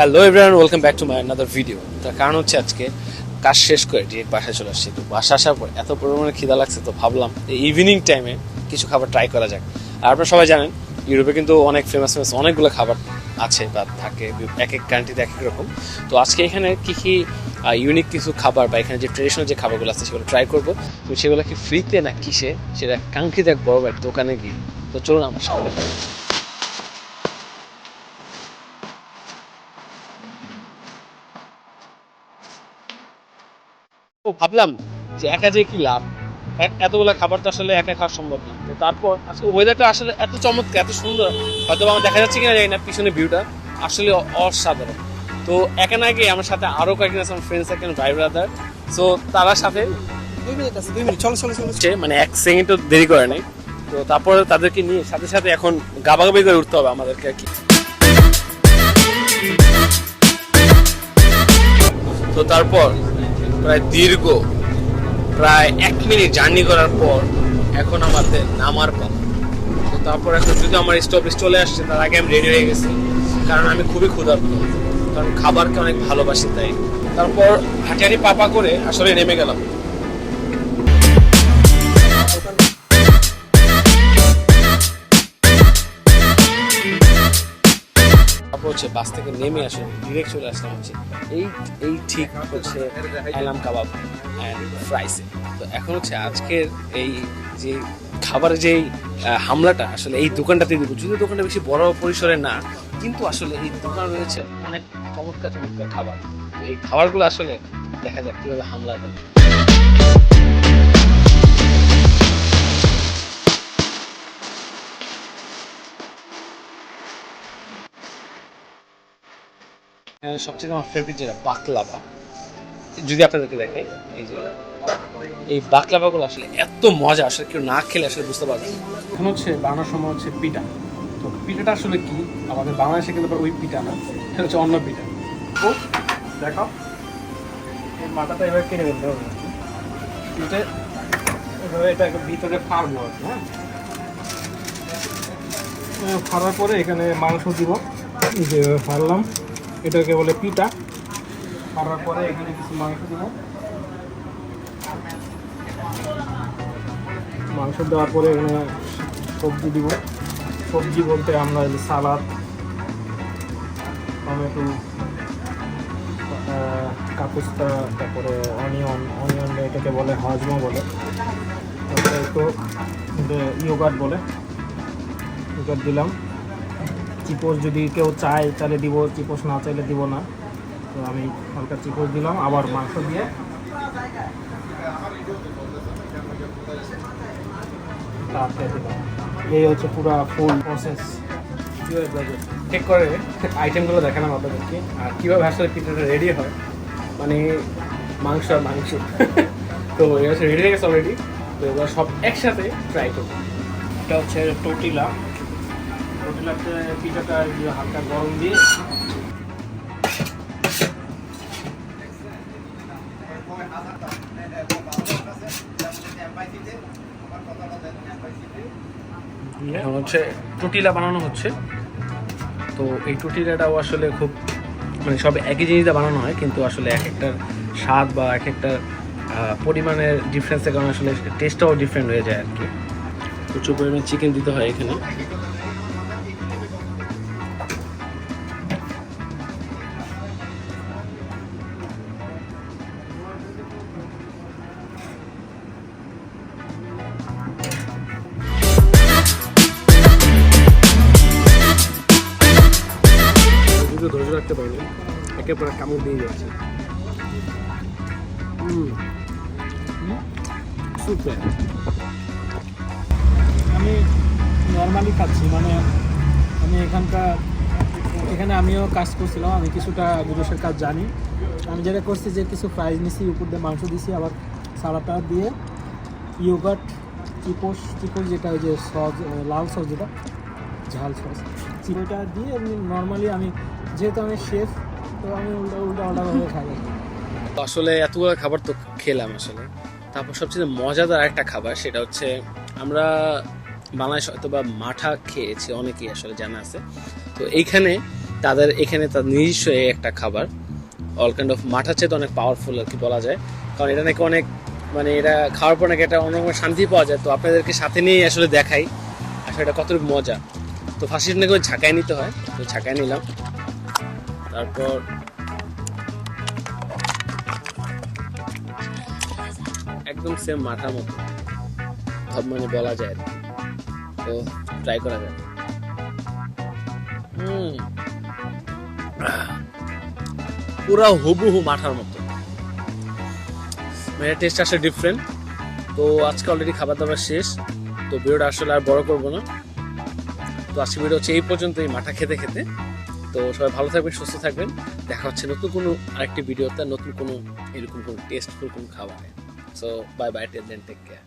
Hello everyone welcome back to my another video তার কারণ হচ্ছে আজকে কাজ শেষ করে ডিরেক্ট বাসায় চলে আসছি। তো বাসা আসার পর এত পরিমাণে খিদা লাগছে, তো ভাবলাম ইভিনিং টাইমে কিছু খাবার ট্রাই করা যাক। আর আপনারা সবাই জানেন ইউরোপে কিন্তু অনেক ফেমাস ফেমাস অনেকগুলো খাবার আছে বা থাকে, এক এক কান্ট্রিতে এক এক রকম। তো আজকে এখানে কী কী ইউনিক কিছু খাবার বা এখানে যে ট্রেডিশনাল যে খাবারগুলো আছে সেগুলো ট্রাই করব। তো সেগুলো কি ফ্রিতে না কিসে সেটা কাঙ্ক্ষিত এক বড় দোকানে গিয়ে। তো চলুন আমার সাথে ভাবলাম যে একা যে কি লাভ? এতগুলো খাবার তো আসলে একা খাওয়া সম্ভব না। তারপর আজকে ওয়েদারটা আসলে এত চমৎকার এত সুন্দর। হয়তো আমার দেখা যাচ্ছে কিনা জানি না পিছনে ভিউটা আসলে অসাধারণ। তো একা না গিয়ে আমার সাথে আরও কয়েকজন আছে আমার ফ্রেন্ডস একজন ভাই ব্রাদার সো তার সাথে মানে এক সেকেন্ডও দেরি করে নাই। তো তারপর তাদেরকে নিয়ে সাথে সাথে এখন গাবাগাবি করে উঠতে হবে আমাদেরকে আর কি। তো তারপর প্রায় দীর্ঘ, প্রায় এক মিনিট জার্নি করার পর এখন আমাদের নামার পর তো তারপর এখন যদি আমার স্টপেজ চলে আসছে তার আগে আমি রেডি হয়ে গেছি। কারণ আমি খুবই ক্ষুধার্ত। কারণ খাবারকে অনেক ভালোবাসি, তাই। তারপর হাঁটারি পাপা করে আসলে নেমে গেলাম। হচ্ছে, বাস থেকে নেমে আসে ডিরেক্ট চলে আসলাম হচ্ছে, এই এই ঠিক হচ্ছে এলাম কাবাব অ্যান্ড ফ্রাইসে তো এখন হচ্ছে আজকের এই যে খাবারের যে হামলাটা, আসলে এই দোকানটাতে দিব যদি দোকানটা বেশি বড় পরিসরে না, কিন্তু আসলে এই দোকান রয়েছে অনেক চমৎকার চমৎকার খাবার। এই খাবারগুলো আসলে দেখা যাক কীভাবে হামলা করে সবচেয়ে আমার ফেভারিট যেটা বাকলাভা যদি আপনাদেরকে দেখাই, এই যে, এই বাকলাভাগুলো আসলে এত মজা, আসলে কেউ না খেলে আসলে বুঝতে পারবে এখন হচ্ছে বানানোর সময় হচ্ছে পিঠা। তো পিঠাটা আসলে কি? আমাদের বাংলাদেশে কিন্তু ওই পিঠা না, এটা হচ্ছে অন্য পিঠা। ও দেখো এই মাথাটা এবার কেটে ফেলতে হবে এটা একটু ভিতরে ফাড়বো হ্যাঁ? ফাড়ার পরে এখানে মাংস দিব। ফাড়লাম। এটাকে বলে পিটা ফাড়ার পরে এখানে কিছু মাংস দিব। মাংস দেওয়ার পরে এখানে সবজি দিব। সবজি বলতে আমরা সালাদ, টমেটো কাপুস্তা, তারপরে অনিয়ন অনিয়ন এটাকে বলে হজমা বলে। তারপরে একটু ইয়োগার্ট বলে ইয়োগার্ট দিলাম। চিপোস যদি কেউ চায়, তাহলে দিব। চিপোস না চাইলে দিব না। তো আমি হালকা চিপোস দিলাম, আবার মাংস দিয়ে। এই হচ্ছে পুরো ফুল প্রসেস চেক করে আইটেমগুলো দেখালাম আপনাদেরকে। আর কীভাবে আসলে পিঠাটা রেডি হয়। মানে মাংস আর মাংস। তো এটা হচ্ছে রেডি হয়ে গেছে অলরেডি তো এবার সব একসাথে ট্রাই করব। এটা হচ্ছে টোটিলা টোটিলাতে পিঠাটা হালকা গরম দিয়ে। হচ্ছে টুটিলা বানানো হচ্ছে। তো এই টুটিলাটাও আসলে খুব মানে সব একই জিনিসটা বানানো হয় কিন্তু আসলে এক একটার স্বাদ বা এক একটা আহ, পরিমাণের ডিফারেন্সের কারণে আসলে টেস্টটাও ডিফারেন্ট হয়ে যায় আর কি। প্রচুর পরিমাণে চিকেন দিতে হয় এখানে। দুটো ধৈর্য রাখতে পারিনি একের পর কামড় দিয়ে যাচ্ছে। আমি নর্মালি খাচ্ছি মানে আমি এখানকার, এখানে আমিও কাজ করছিলাম, আমি কিছুটা বিদেশের কাজ জানি। আমি যেটা করছি যে কিছু প্রাইজ নিছি, উপর দিয়ে মাংস দিছি, আবার সালাটা দিয়ে ইয়োগার্ট চিপোস চিপোস যেটা ওই যে সস লাল সস যেটা, ঝাল সস চিপোটা দিয়ে নর্মালি আমি যেহেতু আমি শেফ তো আমি উল্টা উল্টা উল্টাভাবে খাই তো আসলে এতগুলো খাবার তো খেলাম আসলে। তারপর সবচেয়ে মজাদার একটা খাবার সেটা হচ্ছে আমরা বাংলাদেশ হয়তো বা মাঠা খেয়েছি, অনেকেই আসলে জানা আছে। তো এইখানে তাদের, এখানে তার নিজস্ব একটা খাবার অল কাইন্ড অফ মাঠার চেয়ে তো অনেক পাওয়ারফুল আর কি বলা যায়। কারণ এটা নাকি অনেক মানে এটা খাওয়ার পর নাকি একটা অন্যরকম শান্তি পাওয়া যায়। তো আপনাদেরকে সাথে নিয়ে আসলে দেখাই আসলে এটা কতটুকু মজা। তো ফার্স্ট নাকি ঝাঁকায় নিতে হয়। তো ঝাঁকায় নিলাম। তারপর একদম সেম মাথার মতো। সব মানে বলা যায় তো ট্রাই করা যায় পুরা হুবহু মাঠার মতো। মানে টেস্ট আসলে ডিফারেন্ট তো আজকে অলরেডি খাবার দাবার শেষ। তো ভিডিওটা আসলে আর বড় করব না। তো আজকে ভিডিও হচ্ছে এই পর্যন্ত এই মাঠা খেতে খেতে। তো সবাই ভালো থাকবেন, সুস্থ থাকবেন। দেখা হচ্ছে নতুন কোনো আরেকটি ভিডিওতে, নতুন কোনো এরকম কোনো টেস্টফুল কোনো খাবারে। So bye bye then take care